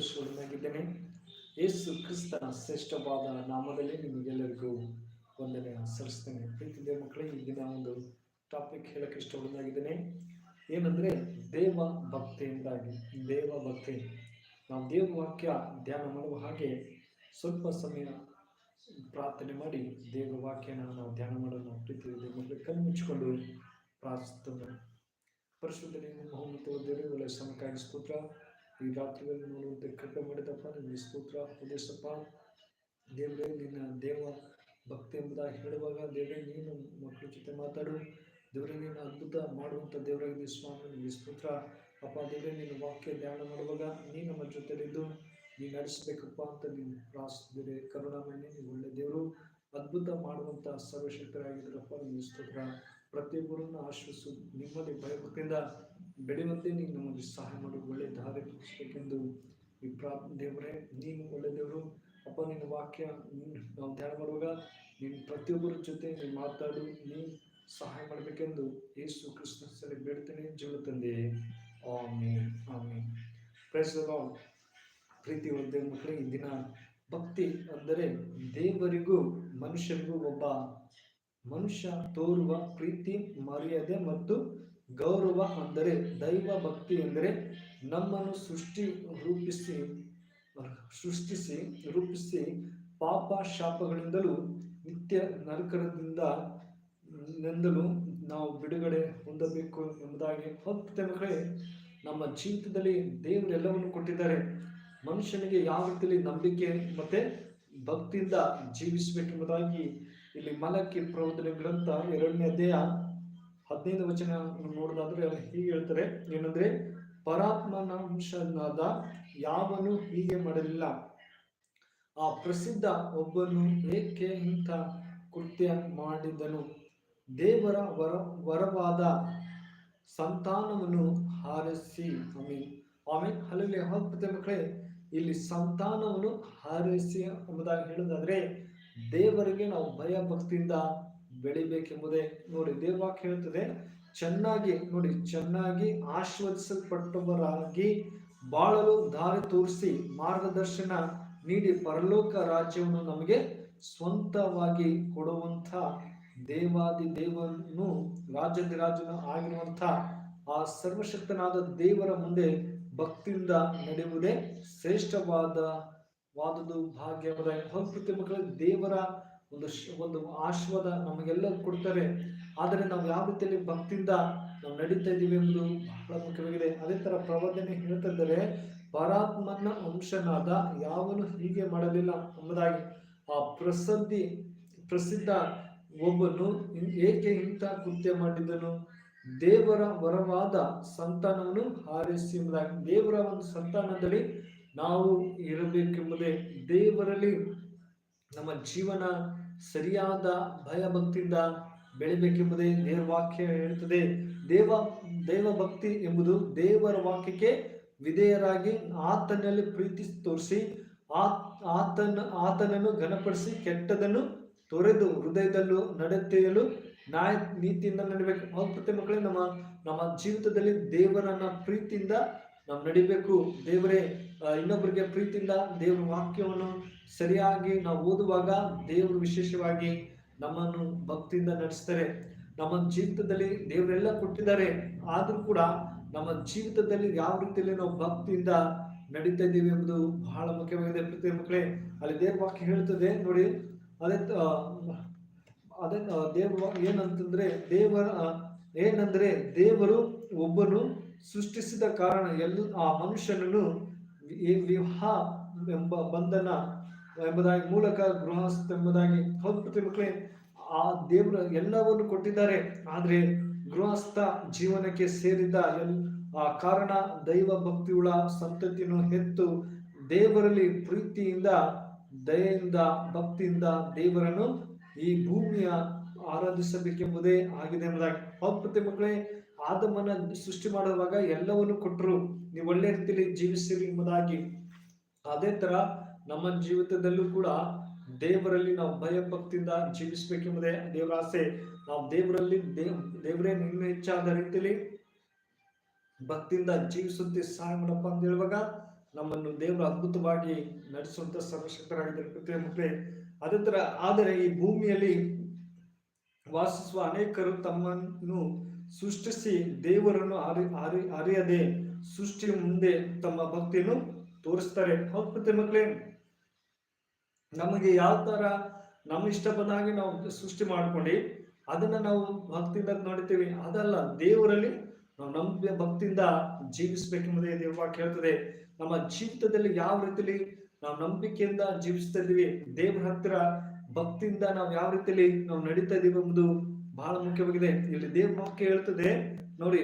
ಸಂತೋಷವಾಗಿದ್ದೇನೆ ಯೇಸು ಕ್ರಿಸ್ತನ ಶ್ರೇಷ್ಠವಾದ ನಾಮದಲ್ಲಿ ನಿಮಗೆಲ್ಲರಿಗೂ ವಂದನೆ ಸಲ್ಲಿಸ್ತೇನೆ. ಪ್ರೀತಿ ಮಕ್ಕಳೇ ಈ ದಿನ ಒಂದು ಟಾಪಿಕ್ ಹೇಳಕ್ಕೆ ಇಷ್ಟಪಡೋದಾಗಿದ್ದೇನೆ ಏನಂದ್ರೆ, ದೇವ ಭಕ್ತಿಯಿಂದಾಗಿ, ದೇವ ಭಕ್ತಿ. ನಾವು ದೇವ ವಾಕ್ಯ ಧ್ಯಾನ ಮಾಡುವ ಹಾಗೆ ಸ್ವಲ್ಪ ಸಮಯ ಪ್ರಾರ್ಥನೆ ಮಾಡಿ ದೇವ ವಾಕ್ಯನ ನಾವು ಧ್ಯಾನ ಮಾಡೋಣ. ಪ್ರೀತಿ ಮಕ್ಕಳು ಕಣ್ಣು ಮುಚ್ಚಿಕೊಂಡು ಪ್ರಾರ್ಥಿಸ್ತೇವೆ ಪರಿಶುದ್ಧನೇ ಮಹೋನ್ನತ ದೇವರೇ ಒಳ್ಳೆ ಈ ರಾತ್ರಿಯಲ್ಲಿ ನೋಡುವಂತೆ ಕೃಪೆ ಮಾಡಿದಪ್ಪ. ನಿನ್ನ ಸ್ತೋತ್ರ ಉದ್ದೇಶಪ್ಪ ದೇವರೇ, ನಿನ್ನ ದೇವ ಭಕ್ತಿ ಎಂಬುದಾಗಿ ಹೇಳುವಾಗ, ದೇವರೇ, ನೀನು ಮಕ್ಕಳ ಜೊತೆ ಮಾತಾಡು. ದೇವರೇ, ನೀನು ಅದ್ಭುತ ಮಾಡುವಂಥ ದೇವರಾಗಿದೆ ಸ್ವಾಮಿ ನಿಮಗೆ ಸ್ತೋತ್ರ. ಅಪ್ಪ, ದೇವರೇ, ನಿನ್ನ ವಾಕ್ಯ ಧ್ಯಾನ ಮಾಡುವಾಗ ನೀನು ನಮ್ಮ ಜೊತೆಲಿದ್ದು. ನೀನು ನಡೆಸಬೇಕಪ್ಪ ಅಂತ ನೀನು ಪ್ರಾರ್ಥಿಸಿದರೆ ಕರುಣಾಮಣ್ಯ ನೀವು ಒಳ್ಳೆ ದೇವರು. ಅದ್ಭುತ ಮಾಡುವಂಥ ಸರ್ವಶಕ್ತರಾಗಿದ್ದರಪ್ಪ ನಿಮಗೆ ಸ್ತೋತ್ರ. ಪ್ರತಿಯೊಬ್ಬರನ್ನು ಆಶ್ರಯಿಸು ನಿಮ್ಮಲ್ಲಿ ಭಯಭಕ್ತಿಯಿಂದ ಬೆಳೆಯುವಂತೆ ನೀನು ನಮಗೆ ಸಹಾಯ ಮಾಡಿ ಒಳ್ಳೆ ದಾರಿ ತೋರಿಸಬೇಕೆಂದು ಈ ದೇವರೇ ನೀನು ಒಳ್ಳೆ ದೇವರು. ಅಪ್ಪ, ನಿನ್ನ ವಾಕ್ಯ ನೀನು ನಾವು ಧ್ಯಾನ ಮಾಡುವಾಗ ನೀನು ಪ್ರತಿಯೊಬ್ಬರ ಜೊತೆ ನೀನು ಮಾತಾಡು ನೀ ಸಹಾಯ ಮಾಡಬೇಕೆಂದು ಯೇಸು ಕೃಷ್ಣ ಸರಿ ಬೇಡ್ತೇನೆ. ಜೀವ ತಂದೆ ಆಮೇ ಆಮೇ ಪ್ರೈಸ್ ಪ್ರೀತಿ ಒಂದೇ ಮಕ್ಕಳಿಗೆ ಇಂದಿನ ಭಕ್ತಿ ಅಂದರೆ ದೇವರಿಗೂ ಮನುಷ್ಯರಿಗೂ ಒಬ್ಬ ಮನುಷ್ಯ ತೋರುವ ಪ್ರೀತಿ, ಮರ್ಯಾದೆ ಮತ್ತು ಗೌರವ ಅಂದರೆ ದೈವ ಭಕ್ತಿ ಎಂದರೆ ನಮ್ಮನ್ನು ಸೃಷ್ಟಿ ರೂಪಿಸಿ, ಸೃಷ್ಟಿಸಿ, ರೂಪಿಸಿ ಪಾಪ ಶಾಪಗಳಿಂದಲೂ ನಿತ್ಯ ನರಕರದಿಂದ ನೆಂದಲೂ ನಾವು ಬಿಡುಗಡೆ ಹೊಂದಬೇಕು ಎಂಬುದಾಗಿ ಹೊತ್ತ ಮಕ್ಕಳೇ. ನಮ್ಮ ಜೀವಿತದಲ್ಲಿ ದೇವರೆಲ್ಲವನ್ನು ಕೊಟ್ಟಿದ್ದಾರೆ. ಮನುಷ್ಯನಿಗೆ ಯಾವ ರೀತಿಯಲ್ಲಿ ನಂಬಿಕೆ ಮತ್ತೆ ಭಕ್ತಿಯಿಂದ ಜೀವಿಸಬೇಕೆಂಬುದಾಗಿ ಇಲ್ಲಿ ಮಲಕ್ಕೆ ಪ್ರಬೋಧನೆ ಗ್ರಂಥ ಎರಡನೇ ಅಧ್ಯಾಯ ಹದಿನೈದು ವಚನ ನೋಡೋದಾದ್ರೆ ಹೀಗೆ ಹೇಳ್ತಾರೆ, ಏನಂದ್ರೆ ಪರಾತ್ಮನಾಂಶನಾದ ಯಾವನು ಹೀಗೆ ಮಾಡಲಿಲ್ಲ. ಆ ಪ್ರಸಿದ್ಧ ಒಬ್ಬನು ಏಕೆ ಇಂಥ ಕೃತ್ಯ ಮಾಡಿದನು? ದೇವರ ವರ, ವರವಾದ ಸಂತಾನವನ್ನು ಹಾರಿಸಿ. ಆಮೇಲೆ ಆಮೇಲೆ ಅಲ್ಲಿ ಹೋಗ್ಬಿಟ್ಟೆ ಮಕ್ಕಳೇ, ಇಲ್ಲಿ ಸಂತಾನವನ್ನು ಹಾರಿಸಿ ಎಂಬುದಾಗಿ ಹೇಳೋದಾದ್ರೆ ದೇವರಿಗೆ ನಾವು ಭಯ ಭಕ್ತಿಯಿಂದ ಬೆಳಿಬೇಕೆಂಬುದೇ ನೋಡಿ ದೇವವಾಕ್ಯ ಹೇಳ್ತದೆ ಚೆನ್ನಾಗಿ ನೋಡಿ, ಚೆನ್ನಾಗಿ ಆಶೀರ್ವದಿಸಲ್ಪಟ್ಟವರಾಗಿ ಬಾಳಲು ದಾರಿ ತೋರಿಸಿ ಮಾರ್ಗದರ್ಶನ ನೀಡಿ ಪರಲೋಕ ರಾಜ್ಯವನ್ನು ನಮಗೆ ಸ್ವಂತವಾಗಿ ಕೊಡುವಂಥ ದೇವಾದಿ ದೇವನು ರಾಜನು ಆಗಿರುವಂಥ ಆ ಸರ್ವಶಕ್ತನಾದ ದೇವರ ಮುಂದೆ ಭಕ್ತಿಯಿಂದ ನಡೆಯುವುದೇ ಶ್ರೇಷ್ಠವಾದ ವಾದದು ಭಾಗ್ಯವಾದ ಮಕ್ಕಳ, ದೇವರ ಒಂದು ಒಂದು ಆಶ್ವಾದ ನಮಗೆಲ್ಲ ಕೊಡ್ತಾರೆ ಆದರೆ ನಾವು ಯಾವ ರೀತಿಯಲ್ಲಿ ಭಕ್ತಿಯಿಂದ ನಾವು ನಡೀತಾ ಇದ್ದೀವಿ ಎಂಬುದು ಬಹಳ ಮುಖ್ಯವಾಗಿದೆ. ಅದೇ ಥರ ಪ್ರವಚನೆ ಹೇಳ್ತಾ ಇದ್ದಾರೆ, ಪರಾತ್ಮನ ಅಂಶನಾದ ಯಾವನು ಹೀಗೆ ಮಾಡಲಿಲ್ಲ ಎಂಬುದಾಗಿ. ಆ ಪ್ರಸಿದ್ಧಿ, ಪ್ರಸಿದ್ಧ ಒಬ್ಬನು ಏಕೆ ಇಂಥ ಕೃತ್ಯ ಮಾಡಿದನು? ದೇವರ ವರವಾದ ಸಂತಾನವನ್ನು ಹಾರಿಸಿ ಎಂಬುದಾಗಿ. ದೇವರ ಒಂದು ಸಂತಾನದಲ್ಲಿ ನಾವು ಇರಬೇಕೆಂಬುದೇ ದೇವರಲ್ಲಿ ನಮ್ಮ ಜೀವನ ಸರಿಯಾದ ಭಯ ಭಕ್ತಿಯಿಂದ ಬೆಳಿಬೇಕೆಂಬುದೇ ದೇವರ ವಾಕ್ಯ ಹೇಳುತ್ತದೆ. ದೇವ ದೈವ ಭಕ್ತಿ ಎಂಬುದು ದೇವರ ವಾಕ್ಯಕ್ಕೆ ವಿಧೇಯರಾಗಿ ಆತನಲ್ಲಿ ಪ್ರೀತಿ ತೋರಿಸಿ ಆತನ, ಆತನನ್ನು ಘನಪಡಿಸಿ ಕೆಟ್ಟದನ್ನು ತೊರೆದು ಹೃದಯದಲ್ಲೂ ನಡೆತೆಯಲು ನ್ಯಾಯ, ನೀತಿಯಿಂದ ನಡಿಬೇಕು ಪ್ರತಿ ಮಕ್ಕಳೇ, ನಮ್ಮ ನಮ್ಮ ಜೀವಿತದಲ್ಲಿ ದೇವರನ್ನ ಪ್ರೀತಿಯಿಂದ ನಾವು ನಡಿಬೇಕು. ದೇವರೇ ಇನ್ನೊಬ್ಬರಿಗೆ ಪ್ರೀತಿಯಿಂದ ದೇವರ ವಾಕ್ಯವನ್ನು ಸರಿಯಾಗಿ ನಾವು ಓದುವಾಗ ದೇವರು ವಿಶೇಷವಾಗಿ ನಮ್ಮನ್ನು ಭಕ್ತಿಯಿಂದ ನಡೆಸ್ತಾರೆ. ನಮ್ಮ ಜೀವಿತದಲ್ಲಿ ದೇವರೆಲ್ಲ ಕೊಟ್ಟಿದ್ದಾರೆ. ಆದರೂ ಕೂಡ ನಮ್ಮ ಜೀವಿತದಲ್ಲಿ ಯಾವ ರೀತಿಯಲ್ಲಿ ನಾವು ಭಕ್ತಿಯಿಂದ ನಡೀತಾ ಇದ್ದೀವಿ ಎಂಬುದು ಬಹಳ ಮುಖ್ಯವಾಗಿದೆ ಪ್ರತಿ ಮಕ್ಕಳೇ. ಅಲ್ಲಿ ದೇವ್ರ ವಾಕ್ಯ ಹೇಳ್ತದೆ, ನೋಡಿ. ಅದೇ ಅದೇ ದೇವ ಏನಂತಂದ್ರೆ ದೇವರ ಏನಂದ್ರೆ ದೇವರು ಒಬ್ಬನು ಸೃಷ್ಟಿಸಿದ ಕಾರಣ ಎಲ್ಲ ಆ ಮನುಷ್ಯನನ್ನು ವಿವಾಹ ಎಂಬ ಬಂಧನ ಎಂಬುದಾಗಿ ಮೂಲಕ ಗೃಹಸ್ಥ ಎಂಬುದಾಗಿ ಹೌದು ಮಕ್ಕಳೇ, ಆ ದೇವರ ಎಲ್ಲವನ್ನು ಕೊಟ್ಟಿದ್ದಾರೆ. ಆದ್ರೆ ಗೃಹಸ್ಥ ಜೀವನಕ್ಕೆ ಸೇರಿದ ಎಲ್, ಆ ಕಾರಣ ದೈವ ಭಕ್ತಿಯುಳ ಸಂತತಿಯನ್ನು ಹೆತ್ತು ದೇವರಲ್ಲಿ ಪ್ರೀತಿಯಿಂದ, ದಯೆಯಿಂದ, ಭಕ್ತಿಯಿಂದ ದೇವರನ್ನು ಈ ಭೂಮಿಯ ಆರಾಧಿಸಬೇಕೆಂಬುದೇ ಆಗಿದೆ ಎಂಬುದಾಗಿ. ಹೌದು ಮಕ್ಕಳೇ ಆದಮನ ಸೃಷ್ಟಿ ಮಾಡುವಾಗ ಎಲ್ಲವನ್ನು ಕೊಟ್ಟರು. ನೀವು ಒಳ್ಳೆ ರೀತಿಯಲ್ಲಿ ಜೀವಿಸಿರಿ ಎಂಬುದಾಗಿ. ಅದೇ ತರ ನಮ್ಮ ಜೀವಿತದಲ್ಲೂ ಕೂಡ ದೇವರಲ್ಲಿ ನಾವು ಭಯ ಭಕ್ತಿಯಿಂದ ಜೀವಿಸಬೇಕೆಂಬುದೇ ದೇವರ ಆಸೆ. ನಾವು ದೇವರಲ್ಲಿ ದೇವ್ ದೇವರೇ ನಿನ್ನ ಹೆಚ್ಚಾದ ರೀತಿಯಲ್ಲಿ ಭಕ್ತಿಯಿಂದ ಜೀವಿಸುತ್ತೆ ಸಹಾಯ ಮಾಡಪ್ಪ ಅಂತ ಹೇಳುವಾಗ ನಮ್ಮನ್ನು ದೇವರು ಅದ್ಭುತವಾಗಿ ನಡೆಸುವಂತ ಸರ್ವಶಕ್ತರಾಗಿದ್ದಾರೆ ಮಕ್ಕಳೇ. ಅದೇ ತರ, ಆದರೆ ಈ ಭೂಮಿಯಲ್ಲಿ ವಾಸಿಸುವ ಅನೇಕರು ತಮ್ಮನ್ನು ಸೃಷ್ಟಿಸಿ ದೇವರನ್ನು ಅರಿ ಅರಿ ಅರಿಯದೆ ಸೃಷ್ಟಿ ಮುಂದೆ ತಮ್ಮ ಭಕ್ತಿಯನ್ನು ತೋರಿಸ್ತಾರೆ. ಹೌದು ಮಕ್ಕಳೇ, ನಮಗೆ ಯಾವ ತರ ನಮ್ಮ ಇಷ್ಟ ನಾವು ಸೃಷ್ಟಿ ಮಾಡ್ಕೊಂಡು ಅದನ್ನ ನಾವು ಭಕ್ತಿಯಿಂದ ನೋಡ್ತೀವಿ ಅದಲ್ಲ, ದೇವರಲ್ಲಿ ನಾವು ನಮ್ಮ ಭಕ್ತಿಯಿಂದ ಜೀವಿಸ್ಬೇಕೆಂಬುದೇ ದೇವ ಕೇಳ್ತದೆ ನಮ್ಮ ಜೀವಿತದಲ್ಲಿ ಯಾವ ರೀತಿಯಲ್ಲಿ ನಾವು ನಂಬಿಕೆಯಿಂದ ಜೀವಿಸ್ತಾ ಇದೀವಿ ದೇವರ ಹತ್ತಿರ ಭಕ್ತಿಯಿಂದ ನಾವು ಯಾವ ರೀತಿಯಲ್ಲಿ ನಾವು ನಡೀತಾ ಇದೀವಿ ಎಂಬುದು ಬಹಳ ಮುಖ್ಯವಾಗಿದೆ. ಇಲ್ಲಿ ದೇವ ವಾಕ್ಯ ಹೇಳ್ತದೆ, ನೋಡಿ,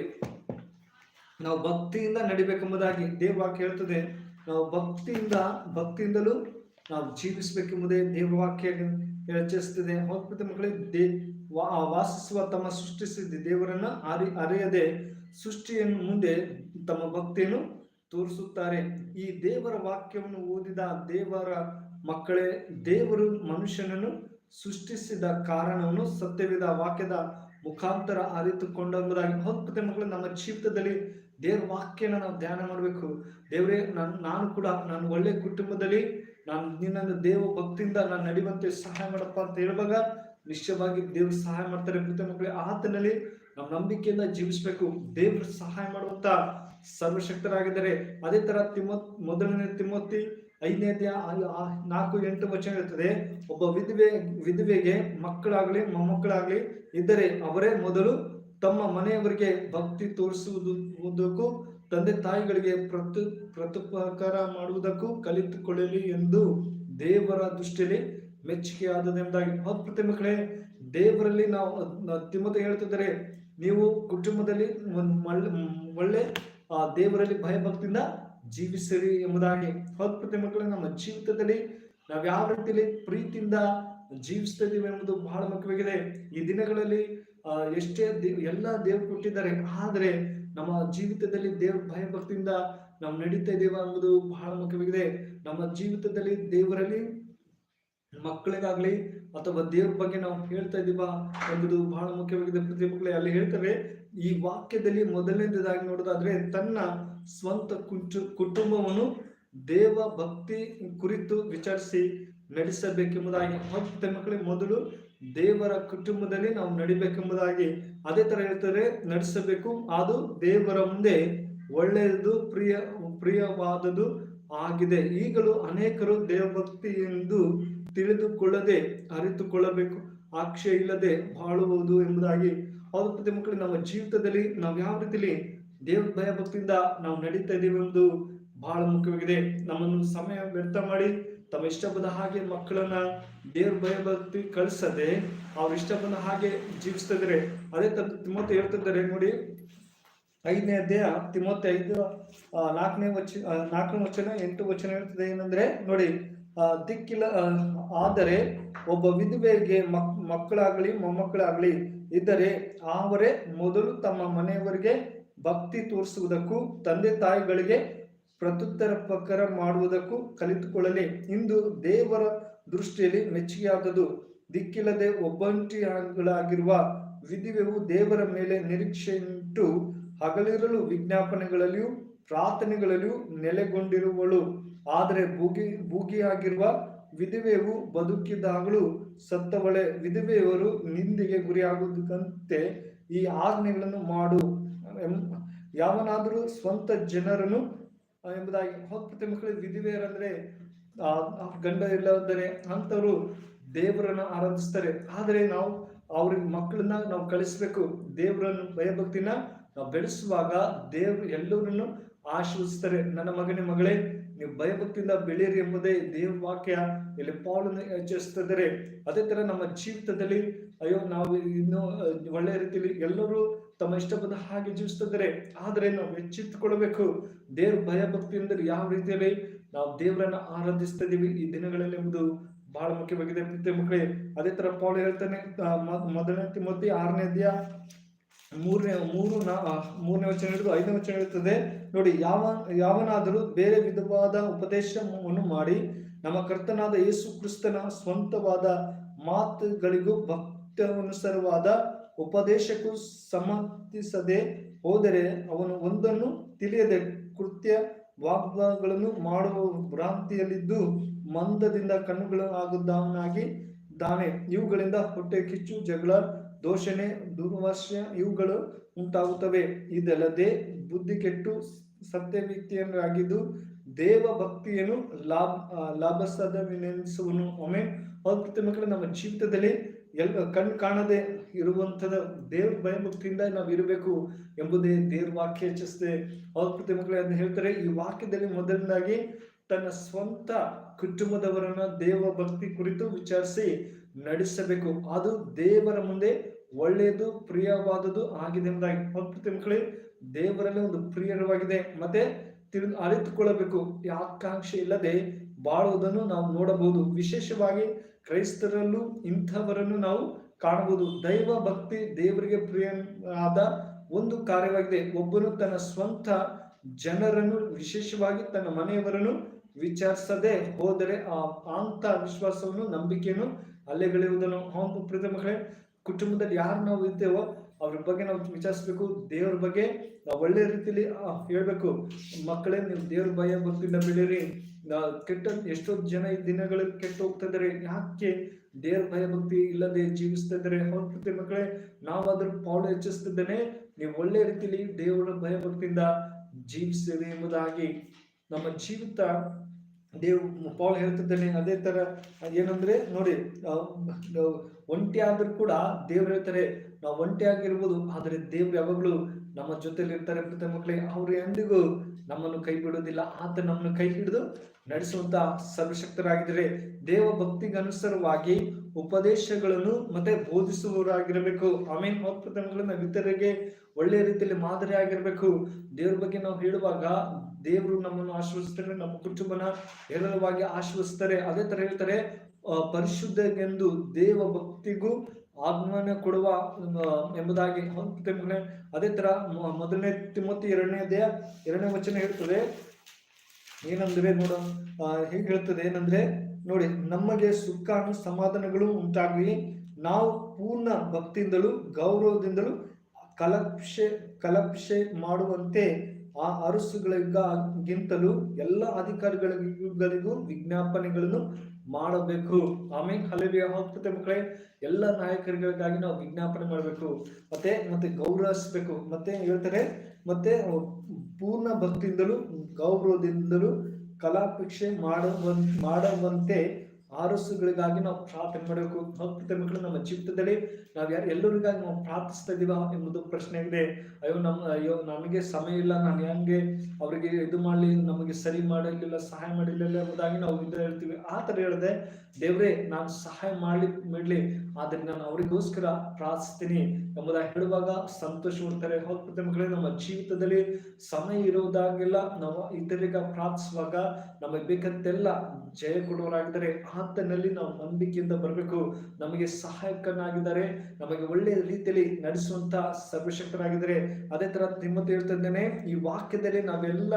ನಾವು ಭಕ್ತಿಯಿಂದ ನಡಿಬೇಕೆಂಬುದಾಗಿ ದೇವ ವಾಕ್ಯ ಹೇಳ್ತದೆ, ನಾವು ಭಕ್ತಿಯಿಂದ, ಭಕ್ತಿಯಿಂದಲೂ ನಾವು ಜೀವಿಸಬೇಕೆಂಬುದೇ ದೇವ ವಾಕ್ಯ ಹೋಗ್ಬಿಟ್ಟು ಮಕ್ಕಳೇ, ದೇ ವಾಸಿಸುವ ತಮ್ಮ ಸೃಷ್ಟಿಸಿದ ದೇವರನ್ನ ಅರಿ ಅರಿಯದೆ ಸೃಷ್ಟಿಯನ್ನು ಮುಂದೆ ತಮ್ಮ ಭಕ್ತಿಯನ್ನು ತೋರಿಸುತ್ತಾರೆ. ಈ ದೇವರ ವಾಕ್ಯವನ್ನು ಓದಿದ ದೇವರ ಮಕ್ಕಳೇ, ದೇವರು ಮನುಷ್ಯನನ್ನು ಸೃಷ್ಟಿಸಿದ ಕಾರಣವನ್ನು ಸತ್ಯವಿದ ವಾಕ್ಯದ ಮುಖಾಂತರ ಅರಿತುಕೊಂಡಂಬುದಾಗಿ ಹೊತ್ತೆ ಮಕ್ಕಳು, ನಮ್ಮ ಜೀವಿತದಲ್ಲಿ ದೇವ್ರ ವಾಕ್ಯನ ನಾವು ಧ್ಯಾನ ಮಾಡಬೇಕು. ದೇವರೇ, ನಾನು ನಾನು ಕೂಡ ನಾನು ಒಳ್ಳೆ ಕುಟುಂಬದಲ್ಲಿ ನಾನು ನಿನ್ನ ದೇವ ಭಕ್ತಿಯಿಂದ ನಾನು ನಡೆಯುವಂತೆ ಸಹಾಯ ಮಾಡಪ್ಪ ಅಂತ ಹೇಳುವಾಗ ನಿಶ್ಚಯವಾಗಿ ದೇವ್ರು ಸಹಾಯ ಮಾಡ್ತಾರೆ ಪ್ರೀತಿ ಮಕ್ಕಳೇ. ಆತನಲ್ಲಿ ನಾವು ನಂಬಿಕೆಯಿಂದ ಜೀವಿಸಬೇಕು. ದೇವ್ರು ಸಹಾಯ ಮಾಡುವಂತ ಸರ್ವಶಕ್ತರಾಗಿದ್ದಾರೆ. ಅದೇ ತರ ತಿಮ್ಮ, ಮೊದಲನೇ ತಿಮ್ಮತಿ ಐದನೇ ನಾಲ್ಕು ಎಂಟು ವಚನ ಇರ್ತದೆ ಒಬ್ಬ ವಿಧವೆ ವಿಧವೆಗೆ ಮಕ್ಕಳಾಗ್ಲಿ, ಮೊಮ್ಮಕ್ಕಳಾಗ್ಲಿ ಇದ್ದರೆ ಅವರೇ ಮೊದಲು ತಮ್ಮ ಮನೆಯವರಿಗೆ ಭಕ್ತಿ ತೋರಿಸುವುದಕ್ಕೂ, ತಂದೆ ತಾಯಿಗಳಿಗೆ ಪ್ರತು ಪ್ರತುಪಕಾರ ಮಾಡುವುದಕ್ಕೂ ಕಲಿತುಕೊಳ್ಳಲಿ ಎಂದು ದೇವರ ದೃಷ್ಟಿಯಲ್ಲಿ ಮೆಚ್ಚುಗೆ ಮೆಚ್ಚುಗೆಯಾದದೆಂಬುದಾಗಿ ಅದ್ಭುತ ಮಕ್ಕಳೇ, ದೇವರಲ್ಲಿ ನಾವು ತಿಮ್ಮತ ಹೇಳ್ತಿದ್ದಾರೆ. ನೀವು ಕುಟುಂಬದಲ್ಲಿ ಒಂದು ಒಳ್ಳೆ, ಆ ದೇವರಲ್ಲಿ ಭಯಭಕ್ತಿಯಿಂದ ಜೀವಿಸಿರಿ ಎಂಬುದಾಗಿ ಹೌದು ಪ್ರತಿ ಮಕ್ಕಳು, ನಮ್ಮ ಜೀವಿತದಲ್ಲಿ ನಾವು ಯಾವ ರೀತಿಯಲ್ಲಿ ಪ್ರೀತಿಯಿಂದ ಜೀವಿಸ್ತಾ ಇದೀವಿ ಎಂಬುದು ಬಹಳ ಮುಖ್ಯವಾಗಿದೆ. ಈ ದಿನಗಳಲ್ಲಿ ಎಷ್ಟೇ ಎಲ್ಲ ದೇವ್ರು ಕೊಟ್ಟಿದ್ದಾರೆ, ಆದರೆ ನಮ್ಮ ಜೀವಿತದಲ್ಲಿ ದೇವ್ರ ಭಯಭಕ್ತಿಯಿಂದ ನಾವು ನಡೀತಾ ಇದ್ದೇವೆ ಎಂಬುದು ಬಹಳ ಮುಖ್ಯವಾಗಿದೆ. ನಮ್ಮ ಜೀವಿತದಲ್ಲಿ ದೇವರಲ್ಲಿ, ಮಕ್ಕಳಿಗಾಗ್ಲಿ ಅಥವಾ ದೇವ್ರ ಬಗ್ಗೆ ನಾವು ಹೇಳ್ತಾ ಇದೀವ ಎಂಬುದು ಬಹಳ ಮುಖ್ಯವಾಗಿದೆ. ಪ್ರತಿ ಮಕ್ಕಳೇ, ಅಲ್ಲಿ ಹೇಳ್ತಾರೆ, ಈ ವಾಕ್ಯದಲ್ಲಿ ಮೊದಲನೇದಾಗಿ ನೋಡೋದಾದ್ರೆ, ತನ್ನ ಸ್ವಂತ ಕುಂಚು ಕುಟುಂಬವನ್ನು ದೇವ ಭಕ್ತಿ ಕುರಿತು ವಿಚಾರಿಸಿ ನಡೆಸಬೇಕೆಂಬುದಾಗಿ. ಮತ್ತೆ ಮಕ್ಕಳಿಗೆ ಮೊದಲು ದೇವರ ಕುಟುಂಬದಲ್ಲಿ ನಾವು ನಡಿಬೇಕೆಂಬುದಾಗಿ ಅದೇ ತರ ಹೇಳ್ತಾರೆ, ನಡೆಸಬೇಕು. ಅದು ದೇವರ ಮುಂದೆ ಒಳ್ಳೆಯದು, ಪ್ರಿಯ, ಪ್ರಿಯವಾದದ್ದು ಆಗಿದೆ. ಈಗಲೂ ಅನೇಕರು ದೇವಭಕ್ತಿ ಎಂದು ತಿಳಿದುಕೊಳ್ಳದೆ ಅರಿತುಕೊಳ್ಳಬೇಕು. ಆಕ್ಷೆ ಇಲ್ಲದೆ ಬಾಳುವುದು ಎಂಬುದಾಗಿ. ಹೌದು ಮಕ್ಕಳು, ನಮ್ಮ ಜೀವಿತದಲ್ಲಿ ನಾವು ಯಾವ ರೀತಿಲಿ ದೇವ್ರ ಭಯ ಭಕ್ತಿಯಿಂದ ನಾವು ನಡೀತಾ ಇದೀವಿ ಎಂಬುದು ಬಹಳ ಮುಖ್ಯವಾಗಿದೆ. ನಮ್ಮನ್ನು ಸಮಯ ವ್ಯರ್ಥ ಮಾಡಿ ತಮ್ಮ ಇಷ್ಟ ಬಂದ ಹಾಗೆ ಮಕ್ಕಳನ್ನ ದೇವ್ರ ಭಯ ಭಕ್ತಿ ಕಳಿಸದೆ ಅವ್ರ ಇಷ್ಟ ಬಂದ ಹಾಗೆ ಜೀವಿಸ್ತಾ ಅದೇ ತರ ಹೇಳ್ತಿದ್ದಾರೆ ನೋಡಿ. ಐದನೇ ಅಧ್ಯಾಯ ತಿಮ್ಮತ್ತೆ ಐದು ನಾಲ್ಕನೇ ವಚ ನಾಲ್ಕನೇ ವಚನ, ಎಂಟು ವಚನ ಹೇಳ್ತದೆ ಏನಂದ್ರೆ ನೋಡಿ ದಿಕ್ಕಿಲ್ಲ ಆದರೆ ಒಬ್ಬ ವಿಧವೆಗೆ ಮಕ್, ಮಕ್ಕಳಾಗ್ಲಿ, ಮೊಮ್ಮಕ್ಕಳಾಗ್ಲಿ ಇದ್ದರೆ ಅವರೇ ಮೊದಲು ತಮ್ಮ ಮನೆಯವರಿಗೆ ಭಕ್ತಿ ತೋರಿಸುವುದಕ್ಕೂ, ತಂದೆ ತಾಯಿಗಳಿಗೆ ಪ್ರತ್ಯುತ್ತರ ಪ್ರಕಾರ ಮಾಡುವುದಕ್ಕೂ ಕಲಿತುಕೊಳ್ಳಲಿ. ಇಂದು ದೇವರ ದೃಷ್ಟಿಯಲ್ಲಿ ಮೆಚ್ಚುಗೆಯಾದದು ದಿಕ್ಕಿಲ್ಲದೆ ಒಬ್ಬಂಟಿಗಳಾಗಿರುವ ವಿಧಿವೆವು ದೇವರ ಮೇಲೆ ನಿರೀಕ್ಷೆಯುಂಟು. ಹಗಲಿರಲು ವಿಜ್ಞಾಪನೆಗಳಲ್ಲಿಯೂ, ಪ್ರಾರ್ಥನೆಗಳಲ್ಲಿಯೂ ನೆಲೆಗೊಂಡಿರುವಳು. ಆದರೆ ಭೂಗಿ, ಭೂಗಿಯಾಗಿರುವ ವಿಧವೆಯು ಬದುಕಿದಾಗಲೂ ಸತ್ತವಳೆ. ವಿಧವೆಯವರು ನಿಂದಿಗೆ ಗುರಿಯಾಗುವುದಕ್ಕಂತೆ ಈ ಆಜ್ಞೆಗಳನ್ನು ಮಾಡು. ಯಾವನಾದರೂ ಸ್ವಂತ ಜನರನ್ನು ಎಂಬುದಾಗಿ ಹೊತ್ತು ಮಕ್ಕಳಿಗೆ ವಿಧಿವೇರಂದ್ರೆ ಗಂಡ ಇಲ್ಲ ಇಲ್ಲದರೆ ಅಂತವರು ದೇವರನ್ನ ಆರಾಧಿಸ್ತಾರೆ. ಆದರೆ ನಾವು ಅವ್ರಿಗೆ ಮಕ್ಕಳನ್ನ ನಾವು ಕಳಿಸ್ಬೇಕು, ದೇವರನ್ನು, ಭಯಭಕ್ತಿನ ನಾವು ಬೆಳೆಸುವಾಗ ದೇವರು ಎಲ್ಲರನ್ನು ಆಶ್ರಿಸ್ತಾರೆ ನನ್ನ ಮಗನೇ, ಮಗಳೇ, ನೀವು ಭಯಭಕ್ತಿಯಿಂದ ಬೆಳೀರಿ ಎಂಬುದೇ ದೇವ್ರ ವಾಕ್ಯ. ಇಲ್ಲಿ ಪಾಲನ್ನು ಎಚ್ಚರಿಸ್ತಿದ್ದಾರೆ. ಅದೇ ತರ ನಮ್ಮ ಜೀವಿತದಲ್ಲಿ, ಅಯ್ಯೋ, ನಾವು ಇನ್ನೂ ಒಳ್ಳೆಯ ರೀತಿಯಲ್ಲಿ ಎಲ್ಲರೂ ತಮ್ಮ ಇಷ್ಟ ಬಂದ ಹಾಗೆ ಜೀವಿಸ್ತಿದ್ದಾರೆ ಆದರೆ ನಾವು ಎಚ್ಚೆತ್ತುಕೊಳ್ಬೇಕು ದೇವ್ರ ಭಯ ಭಕ್ತಿ ಯಾವ ರೀತಿಯಲ್ಲಿ ನಾವು ದೇವರನ್ನ ಆರಾಧಿಸ್ತಾ ಇದೀವಿ ಈ ದಿನಗಳಲ್ಲಿ ಎಂಬುದು ಬಹಳ ಮುಖ್ಯವಾಗಿದೆ ಮಕ್ಕಳೇ. ಅದೇ ತರ ಪೌಲ್ ಹೇಳ್ತಾನೆ ಮೊದಲನೇ ತಿಮ್ಮತಿ ಆರನೇ ಅಧ್ಯಾಯ ಮೂರನೇ, ಮೂರು ನಾ ಮೂರನೇ ವಚನ ಹಿಡಿದು ಐದನೇ ವಚನ ಇರ್ತದೆ ನೋಡಿ, ಯಾವ, ಯಾವನಾದರೂ ಬೇರೆ ವಿಧವಾದ ಉಪದೇಶವನ್ನು ಮಾಡಿ ನಮ್ಮ ಕರ್ತನಾದ ಯೇಸು ಕ್ರಿಸ್ತನ ಸ್ವಂತವಾದ ಮಾತುಗಳಿಗೂ ಭಕ್ತಾನುಸಾರವಾದ ಉಪದೇಶಕ್ಕೂ ಸಮರ್ಥಿಸದೆ ಹೋದರೆ ಅವನು ಒಂದನ್ನು ತಿಳಿಯದೆ ಕೃತ್ಯ ವಾಗ್ವಾದಗಳನ್ನು ಮಾಡುವ ಭ್ರಾಂತಿಯಲ್ಲಿದ್ದು ಮಂದದಿಂದ ಕಣ್ಣುಗಳು ಆಗುತ್ತಾಗಿ ದಾನೆ ಇವುಗಳಿಂದ ಹೊಟ್ಟೆ ಕಿಚ್ಚು, ಜಗಳ, ದೋಷಣೆ ದುರ್ವಾಸ್ಯ ಇವುಗಳು ಉಂಟಾಗುತ್ತವೆ. ಇದಲ್ಲದೆ ಬುದ್ಧಿ ಕೆಟ್ಟು ಸತ್ಯ ವ್ಯಕ್ತಿಯನ್ನಾಗಿದ್ದು ದೇವ ಭಕ್ತಿಯನ್ನು ಲಾಭ ಲಾಭಸದವೆನಿಸುವನು ಒಮ್ಮೆ ಅದ್ಭುತ ಮಕ್ಕಳು ನಮ್ಮ ಜೀವಿತದಲ್ಲಿ ಎಲ್ಲ ಕಣ್ ಕಾಣದೆ ಇರುವಂತದ ದೇವ್ರ ಭಯಮುಕ್ತಿಯಿಂದ ನಾವು ಇರಬೇಕು ಎಂಬುದೇ ದೇವ್ರ ವಾಕ್ಯ ಹೆಚ್ಚಿಸ್ತದೆ ಅದ್ಭುತ ಮಕ್ಕಳೇ, ಅದನ್ನ ಹೇಳ್ತಾರೆ, ಈ ವಾಕ್ಯದಲ್ಲಿ ಮೊದಲನೇದಾಗಿ ತನ್ನ ಸ್ವಂತ ಕುಟುಂಬದವರನ್ನ ದೇವ ಭಕ್ತಿ ಕುರಿತು ವಿಚಾರಿಸಿ ನಡೆಸಬೇಕು. ಅದು ದೇವರ ಮುಂದೆ ಒಳ್ಳೆಯದು, ಪ್ರಿಯವಾದದ್ದು ಆಗಿದೆ ಎಂಬುದಾಗಿ ಅದ್ಭುತ ಮಕ್ಕಳೇ, ದೇವರಲ್ಲಿ ಒಂದು ಪ್ರಿಯರವಾಗಿದೆ. ಮತ್ತೆ ತಿಳಿ, ಅರಿತುಕೊಳ್ಳಬೇಕು. ಆಕಾಂಕ್ಷೆ ಇಲ್ಲದೆ ಬಾಳುವುದನ್ನು ನಾವು ನೋಡಬಹುದು. ವಿಶೇಷವಾಗಿ ಕ್ರೈಸ್ತರಲ್ಲೂ ಇಂಥವರನ್ನು ನಾವು ಕಾಣಬಹುದು. ದೈವ ಭಕ್ತಿ ದೇವರಿಗೆ ಪ್ರಿಯ ಆದ ಒಂದು ಕಾರ್ಯವಾಗಿದೆ. ಒಬ್ಬನು ತನ್ನ ಸ್ವಂತ ಜನರನ್ನು, ವಿಶೇಷವಾಗಿ ತನ್ನ ಮನೆಯವರನ್ನು ವಿಚಾರಿಸದೆ ಹೋದರೆ ಆ ಅಂತ ವಿಶ್ವಾಸವನ್ನು, ನಂಬಿಕೆಯನ್ನು ಅಲೆಗಳೆಯುವುದನ್ನು ಬೆಳೆಯುವುದನ್ನು ಪ್ರೀತ ಕುಟುಂಬದಲ್ಲಿ ಯಾರು ನಾವು ಇರ್ತೇವೋ ಅವ್ರ ಬಗ್ಗೆ ನಾವು ವಿಚಾರಿಸ್ಬೇಕು. ದೇವ್ರ ಬಗ್ಗೆ ನಾವು ಒಳ್ಳೆ ರೀತಿಯಲ್ಲಿ ಹೇಳ್ಬೇಕು. ಮಕ್ಕಳೇ, ನೀವು ದೇವ್ರ ಭಯ ಬರ್ತಿಲ್ಲ ಬೆಳೀರಿ ಕೆಟ್ಟ, ಎಷ್ಟೋ ಜನ ಈ ದಿನಗಳಲ್ಲಿ ಕೆಟ್ಟ ಹೋಗ್ತಾ ಯಾಕೆ ದೇವ್ರ ಭಯ ಭಕ್ತಿ ಇಲ್ಲದೆ ಜೀವಿಸ್ತಾ ಇದ್ದಾರೆ ಅವ್ರ ಮಕ್ಕಳೇ, ನಾವಾದ್ರೂ ಪಾಳು ಹೆಚ್ಚಿಸ್ತಿದ್ದೇನೆ. ನೀವು ಒಳ್ಳೆ ರೀತಿಯಲ್ಲಿ ದೇವರ ಭಯ ಭಕ್ತಿಯಿಂದ ಜೀವಿಸ್ತೇವೆ ಎಂಬುದಾಗಿ. ನಮ್ಮ ಜೀವಿತ ದೇವ್ ಪಾಲ್ ಹೇಳ್ತಿದ್ದಾನೆ. ಅದೇ ತರ ಏನಂದ್ರೆ ನೋಡಿ ಒಂಟಿ ಆದ್ರೂ ಕೂಡ ದೇವ್ರು ಹೇಳ್ತಾರೆ, ನಾವು ಒಂಟಿ ಆಗಿರ್ಬೋದು ಆದ್ರೆ ದೇವ್ರು ಯಾವಾಗ್ಲೂ ನಮ್ಮ ಜೊತೆಲಿ ಇರ್ತಾರೆ ಪ್ರತಿ ಮಕ್ಕಳಿಗೆ ಅವ್ರು ಎಂದಿಗೂ ನಮ್ಮನ್ನು ಕೈ ಬಿಡೋದಿಲ್ಲ. ಆತ ನಮ್ಮನ್ನು ಕೈ ಹಿಡಿದು ನಡೆಸುವಂತ ಸರ್ವಶಕ್ತರಾಗಿದ್ದರೆ ದೇವ ಭಕ್ತಿಗೆ ಅನುಸಾರವಾಗಿ ಉಪದೇಶಗಳನ್ನು ಮತ್ತೆ ಬೋಧಿಸುವವರಾಗಿರಬೇಕು. ಆಮೇಲೆ ಮಕ್ಕಳನ್ನ ಇತರರಿಗೆ ಒಳ್ಳೆ ರೀತಿಯಲ್ಲಿ ಮಾದರಿ ಆಗಿರ್ಬೇಕು. ದೇವ್ರ ಬಗ್ಗೆ ನಾವು ಹೇಳುವಾಗ ದೇವರು ನಮ್ಮನ್ನು ಆಶ್ವಸಿಸ್ತಾರೆ ನಮ್ಮ ಕುಟುಂಬನ ಹೇರಳವಾಗಿ ಆಶ್ವಸಿಸ್ತಾರೆ ಅದೇ ತರ ಹೇಳ್ತಾರೆ ಪರಿಶುದ್ಧಗೆಂದು ದೇವ ಭಕ್ತಿಗೂ ಆಗಮನ ಕೊಡುವ ಎಂಬುದಾಗಿ ಅದೇ ತರ ಮೊದಲನೇ ತಿಮ್ಮತಿ ಎರಡನೇ ದೇಹ ಎರಡನೇ ವಚನ ಹೇಳ್ತದೆ. ಏನಂದ್ರೆ ನೋಡ ಹೇಗೆ ಹೇಳ್ತದೆ ಏನಂದ್ರೆ, ನೋಡಿ, ನಮಗೆ ಸುಖ ಸಮಾಧಾನಗಳು ಉಂಟಾಗಿ ನಾವು ಪೂರ್ಣ ಭಕ್ತಿಯಿಂದಲೂ ಗೌರವದಿಂದಲೂ ಕಲಪ್ಷೆ ಕಲಪ್ಷೆ ಮಾಡುವಂತೆ ಆ ಅರಸುಗಳಿಗಿಂತಲೂ ಎಲ್ಲ ಅಧಿಕಾರಿಗಳಿಗೂ ವಿಜ್ಞಾಪನೆಗಳನ್ನು ಮಾಡಬೇಕು. ಆಮೇಲೆ ಹಲವಿಯ ಹೋಗ್ತದೆ ಮಕ್ಕಳೇ, ಎಲ್ಲ ನಾಯಕರುಗಳಿಗಾಗಿ ನಾವು ವಿಜ್ಞಾಪನೆ ಮಾಡಬೇಕು. ಮತ್ತೆ ಮತ್ತೆ ಗೌರವಿಸ್ಬೇಕು. ಮತ್ತೆ ಹೇಳ್ತಾರೆ, ಮತ್ತೆ ಪೂರ್ಣ ಭಕ್ತಿಯಿಂದಲೂ, ಗೌರವದಿಂದಲೂ ಕಲಾಪೇಕ್ಷೆ ಮಾಡುವ, ಮಾಡುವಂತೆ ಆರಸುಗಳಿಗಾಗಿ ನಾವು ಪ್ರಾರ್ಥನೆ ಮಾಡಬೇಕು. ಭಕ್ತ ಮಕ್ಕಳು ನಮ್ಮ ಜೀವಿತದಲ್ಲಿ ನಾವು ಯಾರು ಎಲ್ಲರಿಗಾಗಿ ನಾವು ಪ್ರಾರ್ಥಿಸ್ತಾ ಇದೀವ ಎಂಬುದು ಪ್ರಶ್ನೆ ಇದೆ. ಅಯ್ಯೋ ನಮ್ಮ, ಅಯ್ಯೋ ನಮಗೆ ಸಮಯ ಇಲ್ಲ, ನಾನು ಹೆಂಗೆ ಅವರಿಗೆ ಇದು ಮಾಡಲಿ, ನಮಗೆ ಸರಿ ಮಾಡಲಿಲ್ಲ ಸಹಾಯ ಮಾಡಲಿಲ್ಲ ಎಂಬುದಾಗಿ ನಾವು ಇದ್ರೆ ಹೇಳ್ತೀವಿ. ಆ ಥರ ಹೇಳಿದೆ, ದೇವ್ರೆ ನಾನು ಸಹಾಯ ಮಾಡಲಿ ಮಾಡಲಿ ಆದ್ರೆ ನಾನು ಅವರಿಗೋಸ್ಕರ ಪ್ರಾರ್ಥಿಸ್ತೀನಿ ಎಂಬುದಾಗಿ ಹೇಳುವಾಗ ಸಂತೋಷ ಕೊಡ್ತಾರೆ ಭಕ್ತ ಮಕ್ಕಳೇ, ನಮ್ಮ ಜೀವಿತದಲ್ಲಿ ಸಮಯ ಇರುವುದಾಗಿಲ್ಲ ನಾವು ಇತರಿಗೆ ಪ್ರಾರ್ಥಿಸುವಾಗ ನಮಗೆ ಬೇಕಂತೆಲ್ಲ ಜಯ ಕೊಡುವರಾಗಿದ್ದಾರೆ ಆತನಲ್ಲಿ ನಾವು ನಂಬಿಕೆಯಿಂದ ಬರಬೇಕು. ನಮಗೆ ಸಹಾಯಕನಾಗಿದ್ದಾರೆ. ನಮಗೆ ಒಳ್ಳೆಯ ರೀತಿಯಲ್ಲಿ ನಡೆಸುವಂತ ಸರ್ವಶಕ್ತರಾಗಿದ್ದಾರೆ. ಅದೇ ತರ ತಿಮ್ಮತಿ ಹೇಳ್ತಿದ್ದೇನೆ ಈ ವಾಕ್ಯದಲ್ಲಿ ನಾವೆಲ್ಲ